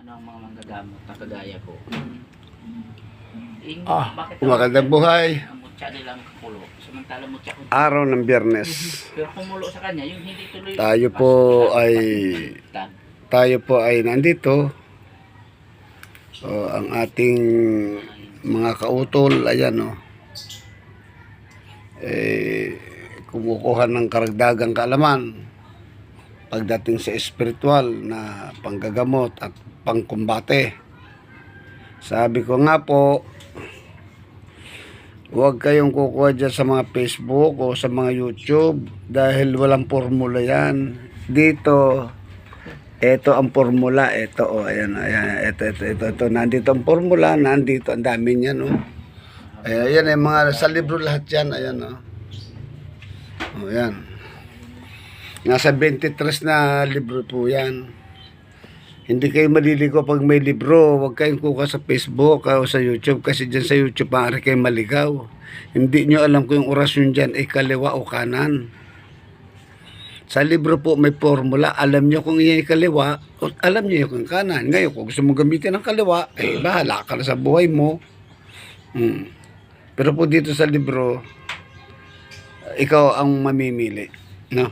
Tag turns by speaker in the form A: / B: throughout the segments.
A: ano ang mga manggagamot na kagaya ko. Ing,
B: Ah,
A: bakit
B: magandang
A: ang-
B: buhay.
A: Ang mutya nilang kulo. Samantala mutya ko.
B: Araw ng biyernes.
A: Pero kumulo sa kanya, yung hindi tuloy.
B: Tayo po ay-
A: Tag.
B: Tayo po ay nandito. So, ang ating mga kautol, ayan o. Eh, kumukuha ng karagdagang kaalaman pagdating sa espiritual na panggagamot at pangkumbate. Sabi ko nga po, huwag kayong kukuha dyan sa mga Facebook o sa mga YouTube dahil walang formula yan. Dito, ito ang formula, ito oh, ayan, ayan, ito, ito, ito, ito, nandito ang formula, nandito, ang dami niyan, oh. Ayan, ayan, eh, mga, sa libro lahat yan, ayan, oh. Oh, ayan. Nasa 23 na libro po yan. Hindi kayo maliligo pag may libro, huwag kayong kuka sa Facebook o sa YouTube kasi dyan sa YouTube maaari kayo maligaw. Hindi nyo alam kung yung orasyon dyan ay kaliwa o kanan. Sa libro po may formula, alam nyo kung iyan ay kaliwa, o alam nyo yung kanan. Ngayon, kung gusto mo gamitin ng kaliwa, eh bahala ka na sa buhay mo. Hmm. Pero po dito sa libro, ikaw ang mamimili. No?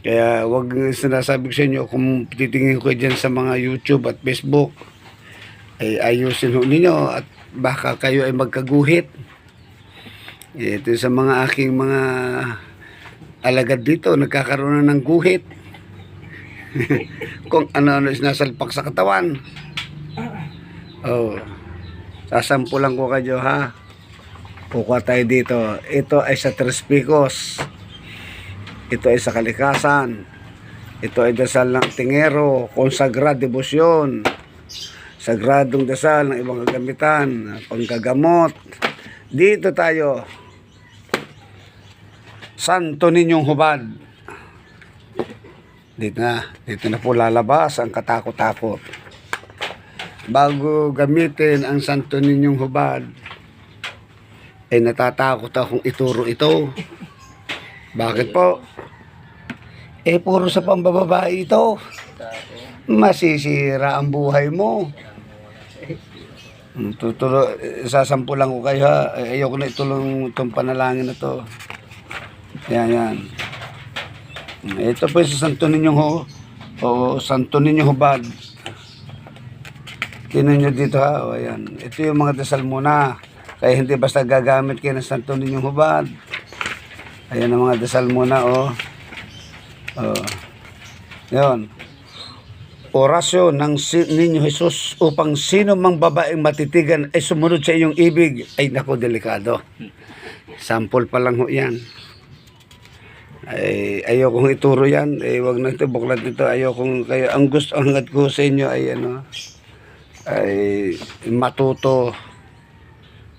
B: Kaya wag sinasabi ko sa inyo kung titingin ko dyan sa mga YouTube at Facebook, ay ayusin ho ninyo at baka kayo ay magkaguhit. Ito sa mga aking mga alagad dito, nagkakaroon na ng guhit. Kung ano-ano is nasalpak sa katawan. Oh. Sasampulan ko kayo ha. Kukuha tayo dito. Ito ay sa Tres Picos. Ito ay sa kalikasan. Ito ay dasal ng tingero, konsagrad debosyon. Sagradong dasal ng ibang kagamitan, panggagamot. Dito tayo. Santo ninyong hubad. Dito na, dito na po lalabas ang katakot-takot. Bago gamitin ang santo ninyong hubad, ay natatakot akong ituro ito. Bakit po? Eh, puro sa pambababae ito. Masisira ang buhay mo. Tutulo, sasampulan ko kayo ha. Ayoko na itulong itong panalangin na to. Yan, yan. Ito po sa Santo Ninyong ho. O Santo Ninyong hubad. Tinan nyo dito ha. O, ayan. Ito yung mga dasal muna. Kaya hindi basta gagamit kayo ng Santo Ninyong hubad. Ayan ang mga dasal muna, oh. Oh. Yun. Orasyon ng ninyo Jesus upang sino mang babaeng matitigan ay sumunod sa iyong ibig. Ay, nako, delikado. Sample pa lang ho yan. Ay, ayokong ituro yan. Eh, wag na ito, buklat nito. Ayokong, kayo, ang gusto, ang ko sa inyo ay, ano, ay matuto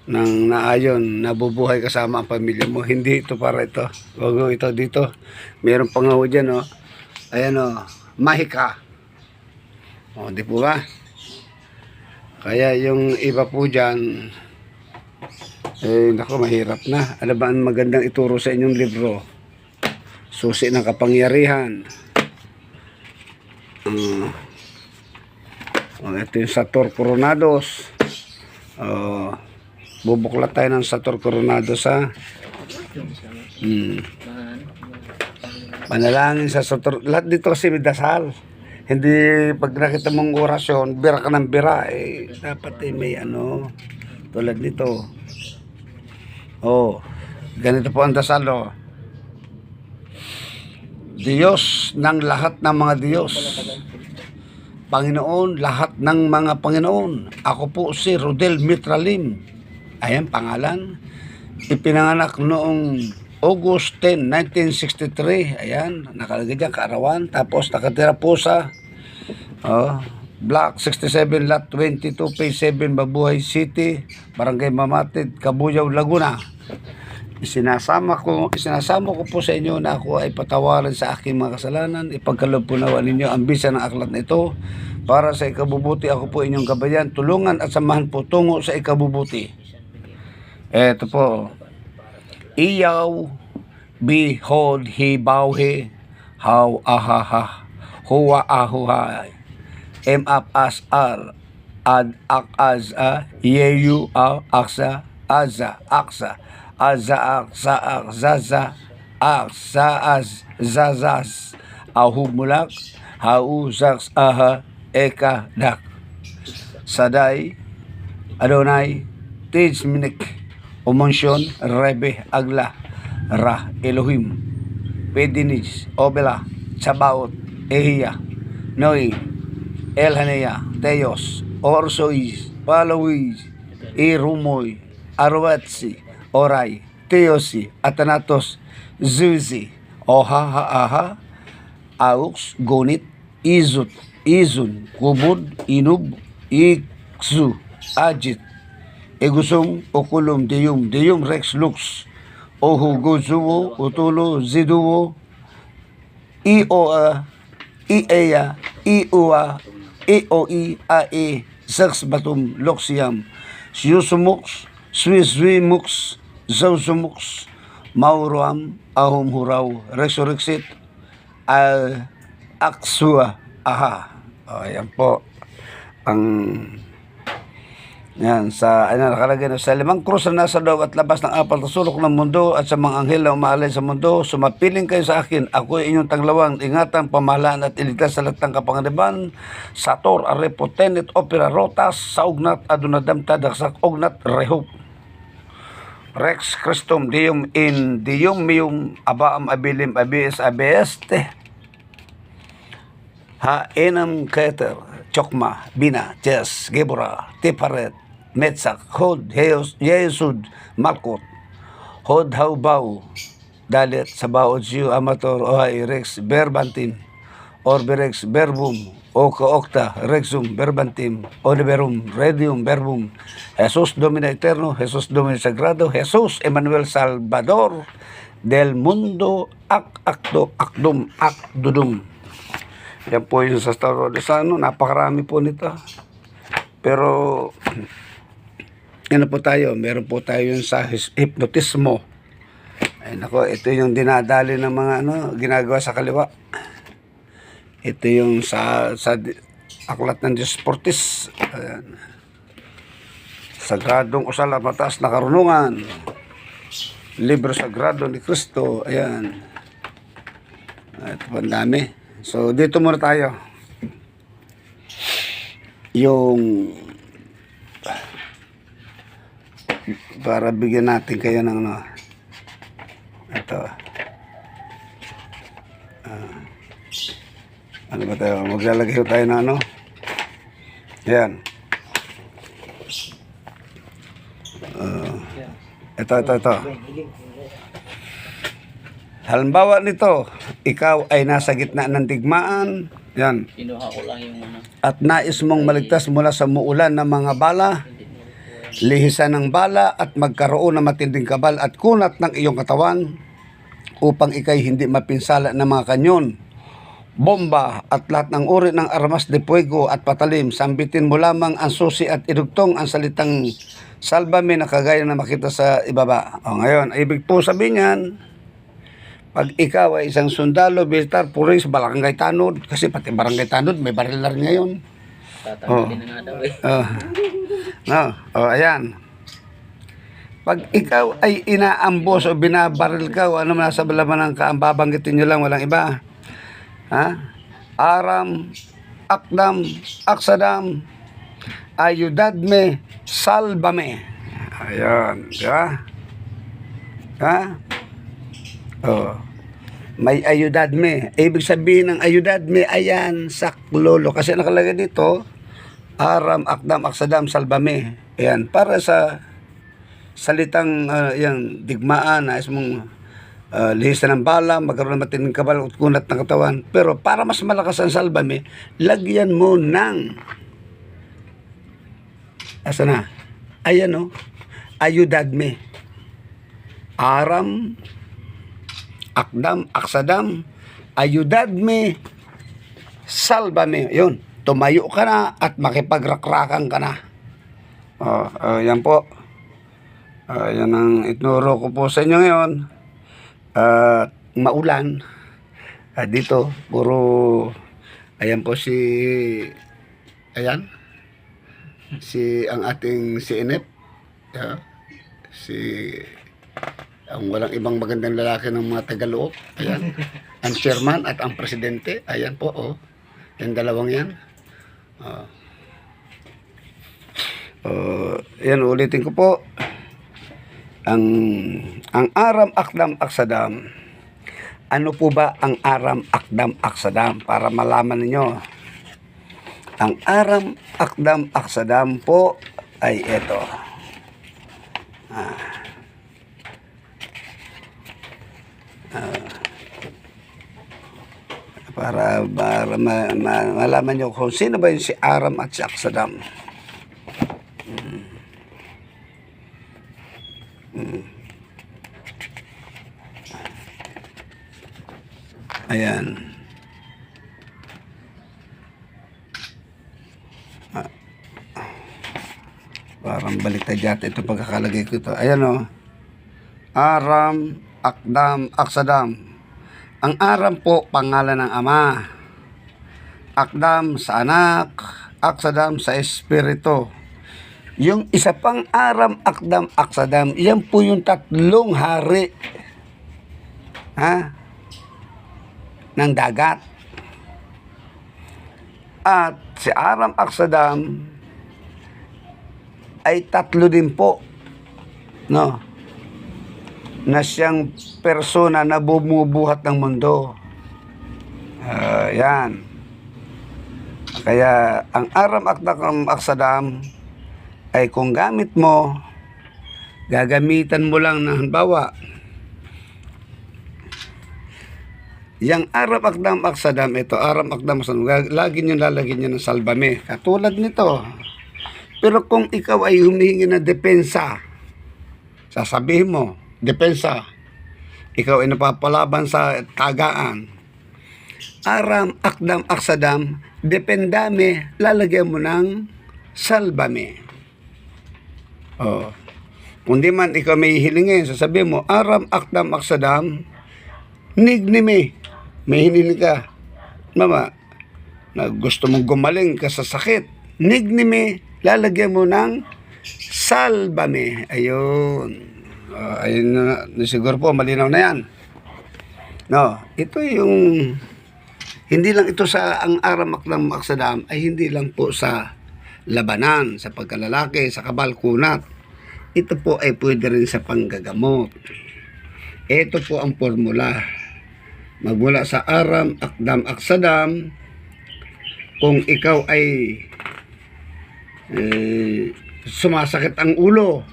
B: ng naayon, nabubuhay kasama ang pamilya mo. Hindi ito para ito. Wag mo ito dito. Meron pang ako dyan, oh. Ayan, oh. Mahika. O, di po ba? Kaya yung iba po dyan, eh, nako, mahirap na. Ano ba ang magandang ituro sa inyong libro? Susi ng kapangyarihan. Um, oh, ito yung Sator Coronados. Oh, bubuklat tayo ng Sator Coronados ha. Hmm. Panalangin sa Sator. Lahat dito kasi may dasal. Hindi pag nakita mong orasyon, bira ka ng bira. Eh, dapat eh, may ano. Tulad nito. Oh, ganito po ang dasal oh. Diyos ng lahat ng mga Diyos. Panginoon, lahat ng mga Panginoon. Ako po si Rodel Mitralim. Ayan, pangalan. Ipinanganak noong August 10, 1963. Ayan, nakalagay dyan, kaarawan. Tapos nakatira po sa oh, Block 67, Lot 22, Phase 7, Babuhay City, Barangay Mamatid, Kabuyaw, Laguna. Isinasama ko, isinasama ko po sa inyo na ako ay patawarin sa aking mga kasalanan. Ipagkaloob po nawa ninyo ang bisa ng aklat na ito. Para sa ikabubuti, ako po inyong gabayan. Tulungan at samahan po tungo sa ikabubuti. Eto po. Iyaw, behold, he bow he, how ahaha, huwa ahuhay. M up as R ad ak az a yeyu a aksa aza aksa aza aksa ak zaza aksa az zazaz ahumulak hau zaks aha eka dak saday Adonai Tej Minik Umonsyon Rebe Agla Ra Elohim Pedinij Obela Sabaot Ehia Noi Elhanea Teos Orsois Palawiz Irumoy Arwatsi Oray Teosi Atanatos Zuzi Oha Aha Aux Gonit Izut Izun Kubud Inub Iksu Ajit Egusum Okulum Deum Deum Rex Lux. Ohu Gozuo Utulo Ziduo Ioa Iea Iua Ioi Ae Saks Batum Loxiam Siyusumux Swiswimux Zausumux Mauruam Ahum Huraw Resurrexit Al Aksua Aha. O, yan po. Ang yan, sa ano, nakalagay na sa limang krus na nasa loob at labas ng apal na sulok ng mundo at sa mga anghel na umaalay sa mundo, sumapiling kayo sa akin. Ako ay inyong tanglawang, ingatan, pamahalaan at iligtas sa lahat ng kapanganiban. Sator, Arepotenet, Opera Rotas, Saugnat, Adunadam, Tadaksak, Ognat, Rehop. Rex Christum, Dium in Dium Mium, Abaam Abilim, Abis, Abeste. Ha enam keter, chokma, bina, ches, gebora, tiparet, metsak, hod, heos, yesud, malkot, hod haubau, dalit, sabaot siyo, amator, ohay, rex, berbantim, orberex, verbum, oka okta, rexum, berbantim, odiverum, redium, verbum, Jesus Domina Eterno, Jesus Domina Sagrado, Jesus Emmanuel Salvador, del mundo, ak akdo, akdum, akdudum. Yan po yung sa Star Road sa ano, napakarami po nito. Pero, ano po tayo, meron po tayo yung sa hypnotismo. Ay nako, ito yung dinadali ng mga ano, ginagawa sa kaliwa. Ito yung sa, sa aklat ng Diyos Portis. Ayan. Sagradong usal at mataas na karunungan. Libro Sagrado ni Cristo. Ayan. Ito ang dami. So, dito muna tayo. Yung para bigyan natin kayo ng ano. Ito. Ah. ano ba tayo? Maglalagay tayo ng ano. Ayan. Ah. ito, ito, ito. Halimbawa nito, ikaw ay nasa gitna ng digmaan, yan,
A: Kinuha ko lang yung ano.
B: at nais mong maligtas mula sa muulan ng mga bala, lihisan ng bala at magkaroon ng matinding kabal at kunat ng iyong katawan upang ikay hindi mapinsala ng mga kanyon, bomba at lahat ng uri ng armas de fuego at patalim, sambitin mo lamang ang susi at idugtong ang salitang salbame na kagaya na makita sa ibaba. O ngayon, ibig po sabihin yan, pag ikaw ay isang sundalo, militar, pulis, barangay tanod, kasi pati barangay tanod, may baril na rin ngayon.
A: Tatanggalin na nga daw eh.
B: Oh. No. Oh, ayan. Pag ikaw ay inaambos o binabaril ka o ano nasa laman ng ka, ang babanggitin nyo lang, walang iba. Ha? Aram, Akdam, Aksadam, Ayudadme, Salbame. Ayan. Di ba? Ha? Oh. May ayudadme. Ibig sabihin ng ayudadme, ayan, saklolo. Kasi nakalagay dito, Aram, Akdam, Aksadam, Salbame. Ayan, para sa salitang uh, yan, digmaan, nais mong uh, lihisan ng bala, magkaroon ng matinding kabal at kunat ng katawan. Pero para mas malakas ang salbame, lagyan mo ng Asa na? Ayan o. Ayudadme. Aram, Akdam, Aksadam, Ayudadme, Salbame. Yun. Tumayo ka na at makipagrakrakan ka na. Oh, oh, yan po. Ah, yan ang itnuro ko po sa inyo ngayon. At maulan. Ah, dito, puro, ayan po si Ayan. Si ang ating CNF. Yeah. Si ang walang ibang magandang lalaki ng mga Tagalog. Ayan. ang chairman at ang presidente. Ayan po, oh. Yung dalawang yan. Oh. Uh, yan, ulitin ko po. Ang ang Aram Akdam Aksadam. Ano po ba ang Aram Akdam Aksadam para malaman ninyo? Ang Aram Akdam Aksadam po ay ito. Para para ma, ma- malaman nyo kung sino ba yung si Aram at si Aksadam. Ayan. Ah. Parang baliktad yata ito pagkakalagay ko ito. Ayan o. Aram, Akdam, Aksadam. Ang Aram po, pangalan ng Ama. Akdam sa anak, Aksadam sa Espiritu. Yung isa pang Aram, Akdam, Aksadam, yan po yung tatlong hari. Ha? ng dagat. At si Aram Aksadam ay tatlo din po no na siyang persona na bumubuhat ng mundo. Ah, yan. Kaya ang Aram Akdam Aksadam ay kung gamit mo, gagamitan mo lang ng halimbawa, Yang Arab Akdam Aksadam, ito, Arab Akdam Aksadam, lagi nyo lalagyan nyo ng salbame. Katulad nito. Pero kung ikaw ay humihingi ng depensa, sasabihin mo, depensa, ikaw ay napapalaban sa tagaan. Aram Akdam Aksadam, dependame, lalagyan mo ng salbame. Oh. Kung di man ikaw may hilingin, sasabihin mo, Aram Akdam Aksadam, nignimi, may hinili ka. Mama, na gusto mong gumaling ka sa sakit. Nignimi, lalagyan mo ng salbame. Ayun. Ah, ayun na, siguro po, malinaw na yan. No, ito yung, hindi lang ito sa ang aramak ng maksadam, ay hindi lang po sa labanan, sa pagkalalaki, sa kabalkunat. Ito po ay pwede rin sa panggagamot. Ito po ang formula magmula sa Aram, Akdam, Aksadam, kung ikaw ay eh, sumasakit ang ulo,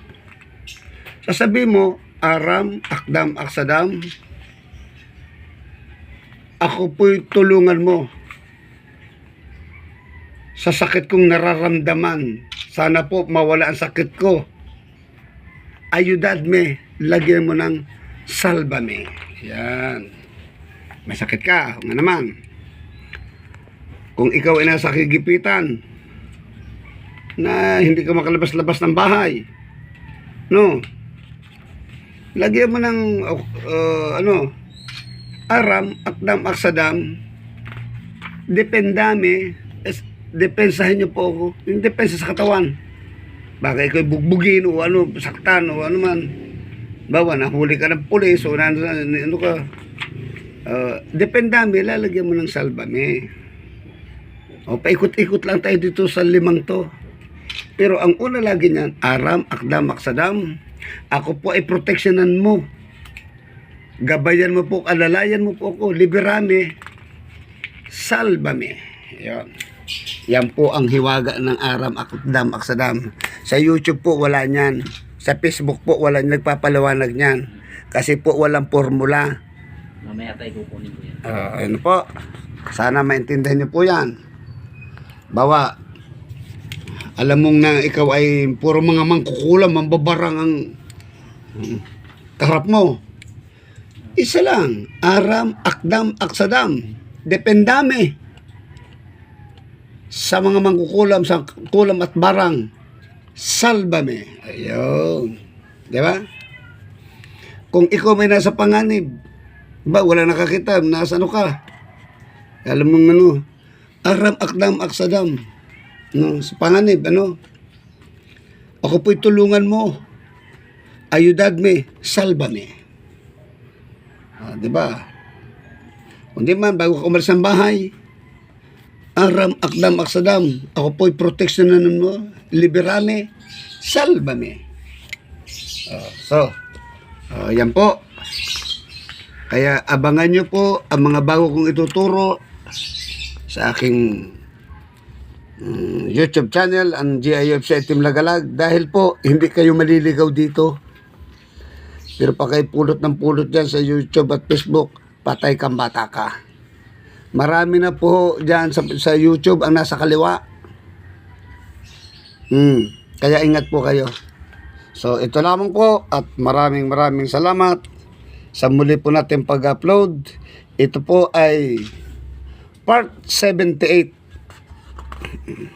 B: sasabi mo, Aram, Akdam, Aksadam, ako po'y tulungan mo sa sakit kong nararamdaman. Sana po mawala ang sakit ko. Ayudadme, lagyan mo ng salbame. Yan may sakit ka, nga naman. Kung ikaw ay nasa kigipitan, na hindi ka makalabas-labas ng bahay, no, lagyan mo ng, uh, ano, aram, akdam, aksadam, dependame, es, depensahin niyo po ako, yung depensa sa katawan. Baka ikaw bugbugin o ano, saktan o ano man. Bawa, nahuli ka ng pulis o na, ano ka, Uh, dependame, lalagyan mo ng salbame. O, paikot-ikot lang tayo dito sa limang to. Pero ang una lagi niyan, aram, akdam, aksadam. Ako po ay proteksyonan mo. Gabayan mo po, alalayan mo po ako, liberame, salbame. Yan. Yan po ang hiwaga ng aram, akdam, aksadam. Sa YouTube po wala niyan. Sa Facebook po wala nagpapaliwanag niyan. Kasi po walang formula.
A: Mamaya tayo kukunin ko yan.
B: Ah, ayun po. Sana maintindihan niyo po yan. Bawa, alam mong na ikaw ay puro mga mangkukulam, mambabarang ang karap mo. Isa lang, aram, akdam, aksadam. Dependame. Sa mga mangkukulam, sa kulam at barang, salbame. Ayun. Di ba? Kung ikaw may nasa panganib, ba, wala nakakita. Nasa ano ka? Alam mo ano? Aram, akdam, aksadam. No, sa panganib, ano? Ako po'y tulungan mo. Ayudadme, salvame. Ah, di ba? Kundi man, bago ka umalis ng bahay, aram akdam aksadam, ako po'y proteksyonan mo, liberame, salvame. Ah, so, ah, yan po. Kaya abangan nyo po ang mga bago kong ituturo sa aking YouTube channel, ang GIFC Team Lagalag. Dahil po, hindi kayo maliligaw dito. Pero pa kayo pulot ng pulot dyan sa YouTube at Facebook, patay kang bata ka. Marami na po dyan sa, sa YouTube ang nasa kaliwa. Hmm, kaya ingat po kayo. So, ito lamang po at maraming maraming salamat sa muli po natin pag-upload. Ito po ay part 78 mm-hmm